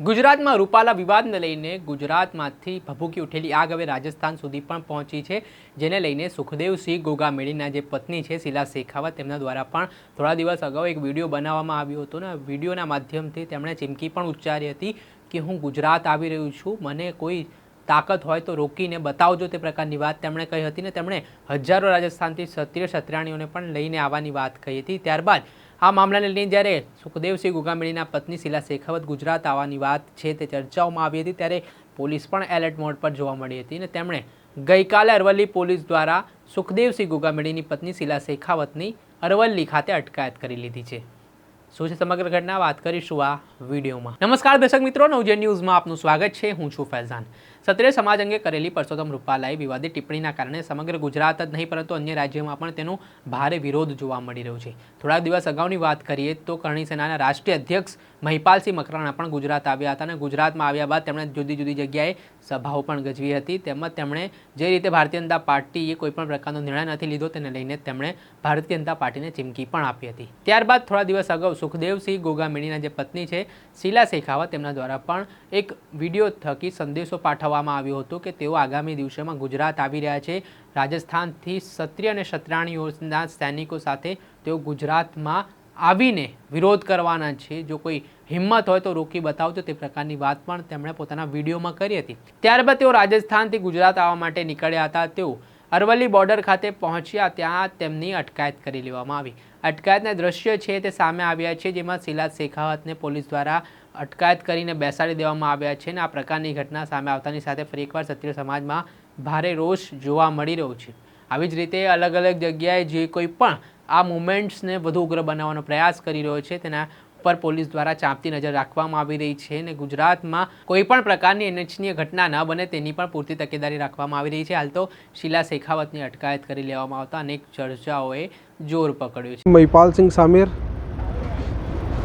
ગુજરાતમાં રૂપાલા વિવાદને લઈને ગુજરાતમાંથી ભભૂકી ઉઠેલી આગ હવે રાજસ્થાન સુધી પણ પહોંચી છે, જેને લઈને સુખદેવસિંહ ગોગામેડીના જે પત્ની છે, શીલા શેખાવત, તેમના દ્વારા પણ થોડા દિવસ અગાઉ એક વીડિયો બનાવવામાં આવ્યો હતો ને વિડીયોના માધ્યમથી તેમણે ચીમકી પણ ઉચ્ચારી હતી કે હું ગુજરાત આવી રહ્યું છું, મને કોઈ તાકાત હોય તો રોકીને બતાવજો તે પ્રકારની વાત તેમણે કહી હતી ને તેમણે હજારો રાજસ્થાનથી ક્ષત્રિય ક્ષત્રાણીઓને પણ લઈને આવવાની વાત કહી હતી. ત્યારબાદ આ મામલાને લઈને જ્યારે સુખદેવસિંહ ગુગામેડીના પત્ની શીલા શેખાવત ગુજરાત આવવાની વાત છે તે ચર્ચાઓમાં આવી હતી, ત્યારે પોલીસ પણ એલર્ટ મોડ પર જોવા મળી હતી અને તેમણે ગઈકાલે અરવલ્લી પોલીસ દ્વારા સુખદેવસિંહ ગુગામેડીની પત્ની શીલા શેખાવતની અરવલ્લી ખાતે અટકાયત કરી લીધી છે. શું છે સમગ્ર ઘટના? વાત કરીશું આ વિડીયોમાં. નમસ્કાર દર્શક મિત્રો નવજે ન્યૂઝમાં આપનું સ્વાગત છે. હું છું ફૈઝાન. સત્રે સમાજ અંગે કરેલી પરસોત્તમ રૂપાલાએ વિવાદિત ટિપ્પણીના કારણે સમગ્ર ગુજરાત જ નહીં, પરંતુ અન્ય રાજ્યોમાં પણ તેનો ભારે વિરોધ જોવા મળી રહ્યો છે. થોડાક દિવસ અગાઉની વાત કરીએ તો કરણી સેનાના રાષ્ટ્રીય અધ્યક્ષ મહિપાલસિંહ મકરાણા પણ ગુજરાત આવ્યા હતા અને ગુજરાતમાં આવ્યા બાદ તેમણે જુદી જુદી જગ્યાએ સભાઓ પણ ગજવી હતી. તેમજ તેમણે જે રીતે ભારતીય જનતા પાર્ટીએ કોઈપણ પ્રકારનો નિર્ણય નથી લીધો, તેને લઈને તેમણે ભારતીય જનતા પાર્ટીને ચીમકી પણ આપી હતી. ત્યારબાદ થોડા દિવસ અગાઉ સુખદેવસિંહ ગોગામિણીના જે પત્ની છે, શીલા શેખાવત, તેમના દ્વારા પણ એક વીડિયો થકી સંદેશો પાઠવવામાં આવ્યો હતો કે તેઓ આગામી દિવસોમાં ગુજરાત આવી રહ્યા છે. રાજસ્થાનથી ક્ષત્રિય અને ક્ષત્રાણીઓના સૈનિકો સાથે તેઓ ગુજરાતમાં આવીને વિરોધ કરવાના છે. જો કોઈ હિંમત હોય તો રોકી બતાવજો. તે પ્રકારની વાત પણ તેમણે પોતાના વિડીયોમાં કરી હતી. ત્યારબાદ તેઓ રાજસ્થાનથી ગુજરાત આવવા માટે નીકળ્યા હતા. તેઓ અરવલ્લી બોર્ડર ખાતે પહોંચ્યા ત્યાં તેમની અટકાયત કરી લેવામાં આવી. અટકાયતના દ્રશ્ય છે તે સામે આવ્યા છે, જેમાં શિલા શેખાવતને પોલીસ દ્વારા અટકાયત કરીને બેસાડી દેવામાં આવ્યા છે અને આ પ્રકારની ઘટના સામે આવતાની સાથે ફરી એકવાર ક્ષત્રિય સમાજમાં ભારે રોષ જોવા મળી રહ્યો છે. આવી જ રીતે અલગ અલગ જગ્યાએ જે કોઈ પણ આ મુમેન્ટ્સને વધુ ઉગ્ર બનાવવાનો પ્રયાસ કરી રહ્યો છે, તેના પર પોલીસ દ્વારા ચાંપતી નજર રાખવામાં આવી રહી છે અને ગુજરાતમાં કોઈ પણ પ્રકારની અનિચ્છનીય ઘટના ન બને તેની પણ પૂરતી તકેદારી રાખવામાં આવી રહી છે હાલ તો શીલા શેખાવતની અટકાયત કરી લેવામાં આવતા અનેક ચર્ચાઓએ જોર પકડ્યું છે महिपाल सिंह सामेर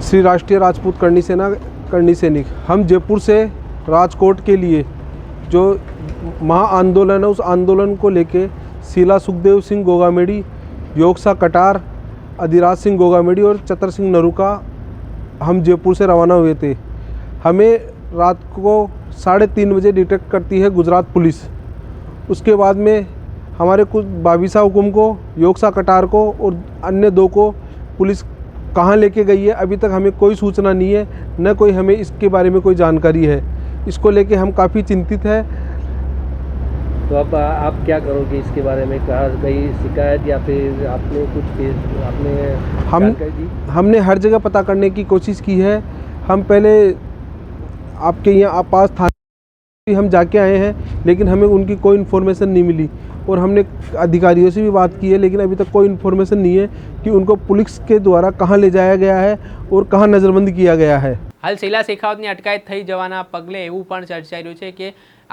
श्री राष्ट्रीय राजपूत करणी सेना करणी सैनिक हम जयपुर से राजकोट के लिए जो महाआंदोलन है उस आंदोलन को लेके शीला सुखदेव सिंह गोगामेड़ी योगसा कटार अधिराज सिंह गोगामेड़ी और चतर सिंह नरू का हम जयपुर से रवाना हुए थे। हमें रात को साढ़े तीन बजे डिटेक्ट करती है गुजरात पुलिस। उसके बाद में हमारे कुछ बाबिसा हुकुम को, योगसा कटार को और अन्य दो को पुलिस कहाँ लेके गई है, अभी तक हमें कोई सूचना नहीं है, न कोई हमें इसके बारे में कोई जानकारी है। इसको लेके हम काफ़ी चिंतित है। तो अब आप क्या करोगे इसके बारे में? कहा गई शिकायत या फिर आपने कुछ आपने हम हमने हर जगह पता करने की कोशिश की है। हम पहले आपके यहाँ आप पास था हम जाके आए हैं लेकिन हमें उनकी कोई इन्फॉर्मेशन नहीं मिली। और हमने अधिकारियों से भी बात की है लेकिन अभी तक कोई इन्फॉर्मेशन नहीं है कि उनको पुलिस के द्वारा कहाँ ले जाया गया है और कहाँ नज़रबंद किया गया है। હાલ શીલા શેખાવતની અટકાયત થઈ જવાના પગલે એવું પણ ચર્ચાઈ રહ્યું છે કે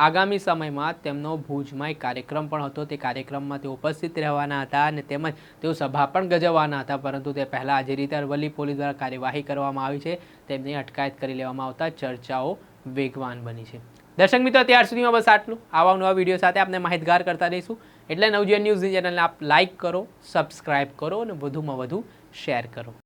આગામી સમયમાં તેમનો ભુજમાં એક કાર્યક્રમ પણ હતો. તે કાર્યક્રમમાં તેઓ ઉપસ્થિત રહેવાના હતા અને તેમજ તેઓ સભા પણ ગજવવાના હતા. પરંતુ તે પહેલાં આજે રીતે અરવલ્લી પોલીસ દ્વારા કાર્યવાહી કરવામાં આવી છે. તેમની અટકાયત કરી લેવામાં આવતા ચર્ચાઓ વેગવાન બની છે. દર્શક મિત્રો ત્યાર સુધીમાં બસ આટલું. આવા નવા વીડિયો સાથે આપણે માહિતગાર કરતા રહીશું. એટલે નવજીવન ન્યૂઝની ચેનલને આપ લાઇક કરો સબસ્ક્રાઇબ કરો અને વધુમાં વધુ શેર કરો.